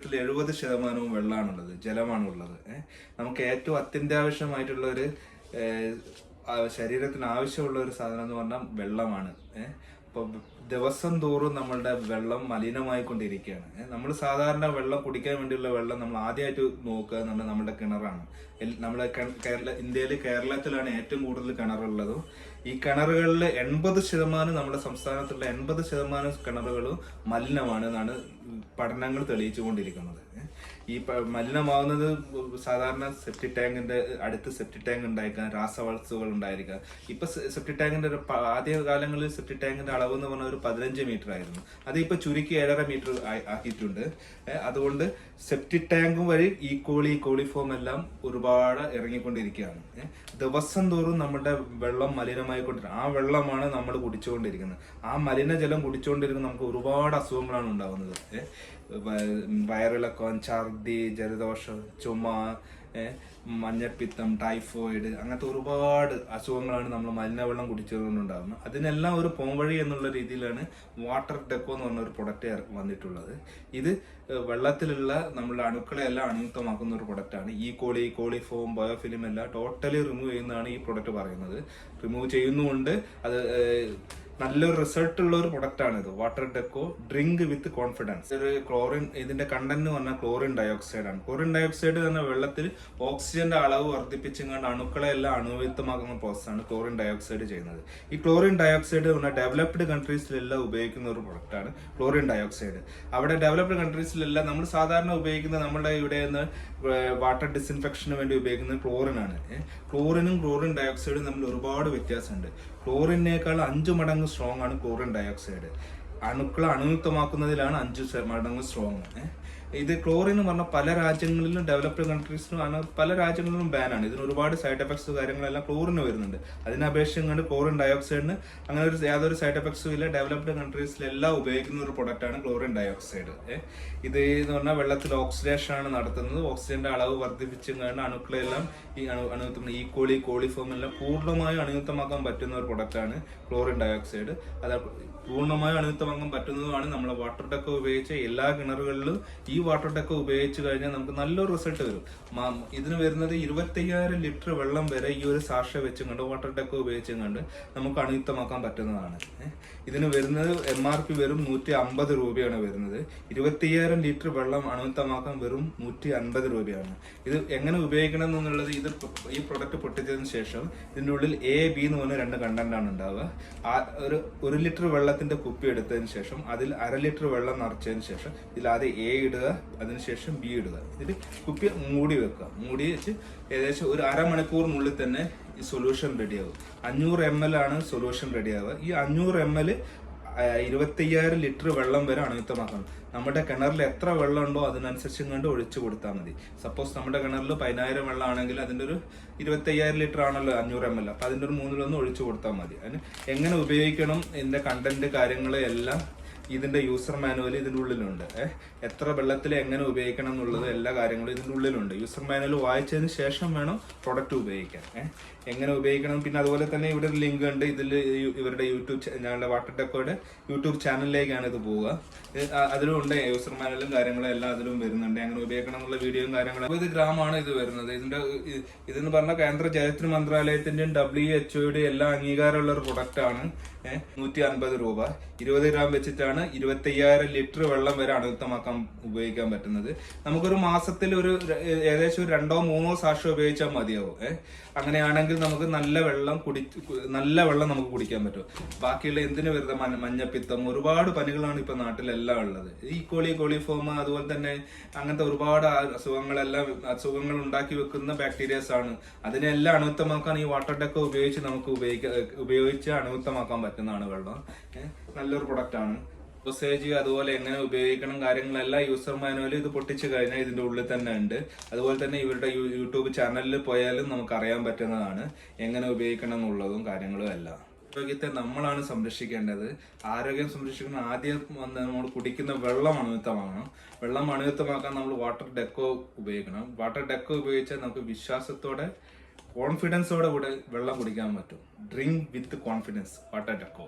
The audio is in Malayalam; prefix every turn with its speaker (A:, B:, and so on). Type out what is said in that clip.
A: ഇതിൽ എഴുപത് ശതമാനവും വെള്ളമാണുള്ളത് ജലമാണുള്ളത്. നമുക്ക് ഏറ്റവും അത്യന്താവശ്യമായിട്ടുള്ള ഒരു ശരീരത്തിന് ആവശ്യമുള്ള ഒരു സാധനം എന്ന് പറഞ്ഞാൽ വെള്ളമാണ്. അപ്പൊ ദിവസം തോറും നമ്മളുടെ വെള്ളം മലിനമായിക്കൊണ്ടിരിക്കുകയാണ്. നമ്മൾ സാധാരണ വെള്ളം കുടിക്കാൻ വേണ്ടിയുള്ള വെള്ളം നമ്മൾ ആദ്യമായിട്ട് നോക്കുക നമ്മൾ നമ്മുടെ കിണറാണ്. നമ്മുടെ കേരള ഇന്ത്യയിൽ കേരളത്തിലാണ് ഏറ്റവും കൂടുതൽ കിണറുള്ളതും ഈ കിണറുകളിൽ എൺപത് ശതമാനം നമ്മുടെ സംസ്ഥാനത്തുള്ള എൺപത് ശതമാനം കിണറുകളും മലിനമാണ് എന്നാണ് പഠനങ്ങൾ തെളിയിച്ചുകൊണ്ടിരിക്കുന്നത്. കൊണ്ടിരിക്കുന്നത് ഈ മലിനമാവുന്നത് സാധാരണ സെപ്റ്റി ടാങ്കിന്റെ അടുത്ത് സെപ്റ്റി ടാങ്ക് ഉണ്ടായിരിക്കാം രാസവളസുകൾ ഉണ്ടായിരിക്കാം. ഇപ്പൊ സെപ്റ്റി ടാങ്കിന്റെ ആദ്യ കാലങ്ങളിൽ സെപ്റ്റി ടാങ്കിന്റെ അളവ് എന്ന് പറഞ്ഞാൽ ഒരു പതിനഞ്ച് മീറ്റർ ആയിരുന്നു. അത് ഇപ്പൊ ചുരുക്കി ഏഴര മീറ്റർ ആക്കിയിട്ടുണ്ട്. അതുകൊണ്ട് സെപ്റ്റി ടാങ്കും വഴി ഈ കോളി കോളിഫോം എല്ലാം ഒരുപാട് ഇറങ്ങിക്കൊണ്ടിരിക്കുകയാണ്. ദിവസം തോറും നമ്മുടെ വെള്ളം മലിനമായിക്കൊണ്ടിരിക്കുന്നത് ആ വെള്ളമാണ് നമ്മൾ കുടിച്ചുകൊണ്ടിരിക്കുന്നത്. ആ മലിനജലം കുടിച്ചുകൊണ്ടിരിക്കുന്ന നമുക്ക് ഒരുപാട് അസുഖങ്ങളാണ് ഉണ്ടാകുന്നത്. വയറിളക്കം ഛർദി ജലദോഷം ചുമ മഞ്ഞപ്പിത്തം ടൈഫോയിഡ് അങ്ങനത്തെ ഒരുപാട് അസുഖങ്ങളാണ് നമ്മൾ മലിനവെള്ളം കുടിച്ചതുകൊണ്ടുണ്ടാകുന്നത് അതിനെല്ലാം ഒരു പോംവഴി എന്നുള്ള രീതിയിലാണ് വാട്ടർ ഡെക്കോ എന്ന് പറഞ്ഞ ഒരു പ്രൊഡക്റ്റ് വന്നിട്ടുള്ളത്. ഇത് വെള്ളത്തിലുള്ള നമ്മളുടെ അണുക്കളെ എല്ലാം അണുയുക്തമാക്കുന്ന ഒരു പ്രൊഡക്റ്റാണ് ഈ കോളി കോളിഫോം ബയോഫിലിം എല്ലാം ടോട്ടലി റിമൂവ് ചെയ്യുന്നതാണ് ഈ പ്രൊഡക്റ്റ് പറയുന്നത്. റിമൂവ് ചെയ്യുന്നുകൊണ്ട് അത് നല്ലൊരു റിസൾട്ട് ഉള്ള ഒരു പ്രൊഡക്റ്റ് ആണ് ഇത്. Water Deco drink with confidence ഒരു ക്ലോറിൻ ഇതിന്റെ കണ്ടന്റ് എന്ന് പറഞ്ഞാൽ ക്ലോറിൻ ഡയോക്സൈഡ് ആണ്. ക്ലോറിൻ ഡയോക്സൈഡ് തന്നെ വെള്ളത്തിൽ ഓക്സിജന്റെ അളവ് വർദ്ധിപ്പിച്ചുകൊണ്ട് അണുക്കളെ എല്ലാം അണുവിത്തമാക്കുന്ന പ്രോസസ്സാണ് ക്ലോറിൻ ഡയോക്സൈഡ് ചെയ്യുന്നത്. ഈ ക്ലോറിൻ ഡയോക്സൈഡ് പറഞ്ഞാൽ ഡെവലപ്ഡ് കൺട്രീസിലെല്ലാം ഉപയോഗിക്കുന്ന ഒരു പ്രൊഡക്റ്റ് ആണ് ക്ലോറിൻ ഡയോക്സൈഡ് അവിടെ ഡെവലപ്ഡ് കൺട്രീസിലെല്ലാം നമ്മൾ സാധാരണ ഉപയോഗിക്കുന്ന നമ്മുടെ ഇവിടെ നിന്ന് വാട്ടർ ഡിസിൻഫെക്ഷന് വേണ്ടി ഉപയോഗിക്കുന്ന ക്ലോറിൻ ആണ്. ക്ലോറിനും ക്ലോറിൻ ഡയോക്സൈഡും തമ്മിൽ ഒരുപാട് വ്യത്യാസമുണ്ട്. ക്ലോറിനേക്കാൾ അഞ്ച് മടങ്ങ് സ്ട്രോങ് ആണ് കോറിൻ ഡയോക്സൈഡ് അണുക്കളെ അണുയുക്തമാക്കുന്നതിലാണ് അഞ്ച് മടങ്ങ് സ്ട്രോങ് ഇത് ക്ലോറിൻ എന്ന് പറഞ്ഞാൽ പല രാജ്യങ്ങളിലും ഡെവലപ്ഡ് കൺട്രീസിലും ആണ് പല രാജ്യങ്ങളിലും ബാനാണ് ഇതിന് ഒരുപാട് സൈഡ് എഫക്ട്സ് കാര്യങ്ങളെല്ലാം ക്ലോറിന് വരുന്നുണ്ട്. അതിനെ അപേക്ഷിച്ച് ക്ലോറിൻ ഡയോക്സൈഡിന് അങ്ങനെ ഒരു യാതൊരു സൈഡ് എഫക്ട്സും ഇല്ല. ഡെവലപ്ഡ് കൺട്രീസിലെല്ലാം ഉപയോഗിക്കുന്ന ഒരു പ്രൊഡക്റ്റാണ് ക്ലോറിൻ ഡയോക്സൈഡ് ഇത് എന്ന് പറഞ്ഞാൽ വെള്ളത്തിൽ ഓക്സിഡേഷൻ ആണ് നടത്തുന്നത്. ഓക്സിജന്റെ അളവ് വർദ്ധിപ്പിച്ചും കാരണം അണുക്കളെല്ലാം ഈ അണു അണുയുക്തം ഈ കോളി കോളിഫോം എല്ലാം പൂർണമായും അണുയുക്തമാക്കാൻ പറ്റുന്ന ഒരു പ്രൊഡക്റ്റാണ് ക്ലോറിൻ ഡയോക്സൈഡ് അത് പൂർണമായും വാങ്ങാൻ പറ്റുന്നതുമാണ് നമ്മളെ വാട്ടർ ടെക്ക് ഉപയോഗിച്ച് എല്ലാ കിണറുകളിലും ഈ വാട്ടർ ടെക്ക് ഉപയോഗിച്ച് കഴിഞ്ഞാൽ നമുക്ക് നല്ലൊരു റിസൾട്ട് വരും. ഇതിന് വരുന്നത് ഇരുപത്തയ്യായിരം ലിറ്റർ വെള്ളം വരെ ഈ ഒരു സാക്ഷ വെച്ചും കണ്ട് വാട്ടർ ടെക്ക് ഉപയോഗിച്ചും കണ്ട് നമുക്ക് അണുവിത്തമാക്കാൻ പറ്റുന്നതാണ്. ഇതിന് വരുന്നത് എം ആർ പി വെറും നൂറ്റി അമ്പത് രൂപയാണ് വരുന്നത്. ഇരുപത്തയ്യായിരം ലിറ്റർ വെള്ളം അണുവിത്തമാക്കാൻ വെറും നൂറ്റി അൻപത് രൂപയാണ്. ഇത് എങ്ങനെ ഉപയോഗിക്കണം എന്നുള്ളത് ഇത് ഈ പ്രൊഡക്റ്റ് പൊട്ടിച്ചതിന് ശേഷം ഇതിന്റെ ഉള്ളിൽ എ ബി എന്ന് പറഞ്ഞ രണ്ട് കണ്ടന്റ് ആണ് ഉണ്ടാവുക. ഒരു ഒരു ലിറ്റർ വെള്ളത്തിന്റെ കുപ്പി എടുത്തതിന് ശേഷം അതിൽ അര ലിറ്റർ വെള്ളം നിറച്ചതിന് ശേഷം ഇതിൽ ആദ്യം എ ഇടുക അതിനുശേഷം ബി ഇടുക. ഇതിൽ കുപ്പി മൂടി വെക്കുക. മൂടി വെച്ച് ഏകദേശം ഒരു അരമണിക്കൂറിനുള്ളിൽ തന്നെ ഈ സൊല്യൂഷൻ റെഡിയാവും അഞ്ഞൂറ് എം എൽ ആണ് സൊല്യൂഷൻ റെഡിയാവുക ഈ അഞ്ഞൂറ് എം എൽ ഇരുപത്തയ്യായിരം ലിറ്റർ വെള്ളം വരെ അണുയുക്തമാക്കണം നമ്മുടെ കിണറിൽ എത്ര വെള്ളം ഉണ്ടോ അതിനനുസരിച്ച് കണ്ട് ഒഴിച്ചു കൊടുത്താൽ മതി. സപ്പോസ് നമ്മുടെ കിണറിൽ പതിനായിരം വെള്ളം ആണെങ്കിൽ അതിന്റെ ഒരു ഇരുപത്തയ്യായിരം ലിറ്റർ ആണല്ലോ അഞ്ഞൂറ് എം എൽ അപ്പം അതിന്റെ ഒരു മൂന്നിലൊന്ന് ഒഴിച്ചു കൊടുത്താൽ മതി. അതിന് എങ്ങനെ ഉപയോഗിക്കണം ഇതിന്റെ കണ്ടന്റ് കാര്യങ്ങൾ ഇതിന്റെ യൂസർ മാനുവൽ ഇതിന്റെ ഉള്ളിലുണ്ട്. എത്ര വെള്ളത്തിൽ എങ്ങനെ ഉപയോഗിക്കണം എന്നുള്ളത് എല്ലാ കാര്യങ്ങളും ഇതിന്റെ ഉള്ളിലുണ്ട്. യൂസർ മാനുവൽ വായിച്ചതിന് ശേഷം വേണം പ്രൊഡക്റ്റ് ഉപയോഗിക്കാൻ. എങ്ങനെ ഉപയോഗിക്കണം? പിന്നെ അതുപോലെ തന്നെ ഇവിടെ ഒരു ലിങ്ക് ഉണ്ട്. ഇതിൽ ഇവരുടെ യൂട്യൂബ് ഞങ്ങളുടെ വാട്ടർ ടെക്കോയുടെ യൂട്യൂബ് ചാനലിലേക്കാണ് ഇത് പോവുക. അതിലും ഉണ്ട്. യൂസർ മാനുവലും കാര്യങ്ങളും എല്ലാം അതിലും വരുന്നുണ്ട്. എങ്ങനെ ഉപയോഗിക്കണം എന്നുള്ള വീഡിയോയും കാര്യങ്ങളും. ഇത് ഗ്രാമാണ് ഇത് വരുന്നത്. ഇതിന്റെ ഇതെന്ന് പറഞ്ഞ കേന്ദ്ര ചരിത്ര മന്ത്രാലയത്തിന്റെയും ഡബ്ല്യു എച്ച്ഒയുടെയും എല്ലാ അംഗീകാരമുള്ള ഒരു പ്രൊഡക്റ്റ് ആണ്. നൂറ്റി അൻപത് രൂപ. ഇരുപത് ഗ്രാം വെച്ചിട്ടാണ് ഇരുപത്തയ്യായിരം ലിറ്റർ വെള്ളം വരെ അണുക്തമാക്കാൻ ഉപയോഗിക്കാൻ പറ്റുന്നത്. നമുക്കൊരു മാസത്തിൽ ഒരു ഏകദേശം ഒരു രണ്ടോ മൂന്നോ സാക്ഷ്യം ഉപയോഗിച്ചാൽ മതിയാവും. ഏഹ് അങ്ങനെയാണെങ്കിൽ നമുക്ക് നല്ല വെള്ളം കുടി നല്ല വെള്ളം നമുക്ക് കുടിക്കാൻ പറ്റും. ബാക്കിയുള്ള എന്തിനു വരുന്ന മഞ്ഞ മഞ്ഞപ്പിത്തം? ഒരുപാട് പനികളാണ് ഇപ്പൊ നാട്ടിലെല്ലാം ഉള്ളത്. ഈ കോളി കോളിഫോം അതുപോലെ തന്നെ അങ്ങനത്തെ ഒരുപാട് അസുഖങ്ങളെല്ലാം അസുഖങ്ങൾ ഉണ്ടാക്കി വെക്കുന്ന ബാക്ടീരിയസ് ആണ്. അതിനെല്ലാം അണുത്തമാക്കാൻ ഈ വാട്ടർ ഡെക്ക് ഉപയോഗിച്ച് നമുക്ക് ഉപയോഗിക്ക ഉപയോഗിച്ച് അണുത്തമാക്കാൻ പറ്റുന്നതാണ് വെള്ളം. നല്ലൊരു പ്രൊഡക്റ്റ് ആണ് ഡോസേജ് അതുപോലെ എങ്ങനെ ഉപയോഗിക്കണം കാര്യങ്ങളെല്ലാം യൂസർ മാനുവൽ ഇത് പൊട്ടിച്ചു കഴിഞ്ഞാൽ ഇതിന്റെ ഉള്ളിൽ തന്നെ ഉണ്ട്. അതുപോലെ തന്നെ ഇവരുടെ യൂട്യൂബ് ചാനലിൽ പോയാലും നമുക്ക് അറിയാൻ പറ്റുന്നതാണ് എങ്ങനെ ഉപയോഗിക്കണം എന്നുള്ളതും കാര്യങ്ങളും എല്ലാം. ആരോഗ്യത്തെ നമ്മളാണ് സംരക്ഷിക്കേണ്ടത്. ആരോഗ്യം സംരക്ഷിക്കുന്ന ആദ്യം നമ്മൾ കുടിക്കുന്ന വെള്ളം അണുവിത്തമാകണം വെള്ളം അണുവിത്തമാക്കാൻ നമ്മൾ വാട്ടർ ഡെക്കോ ഉപയോഗിക്കണം. വാട്ടർ ഡെക്കോ ഉപയോഗിച്ചാൽ നമുക്ക് വിശ്വാസത്തോടെ കോൺഫിഡൻസോടെ കൂടെ വെള്ളം കുടിക്കാൻ പറ്റും. Drink with confidence water Deco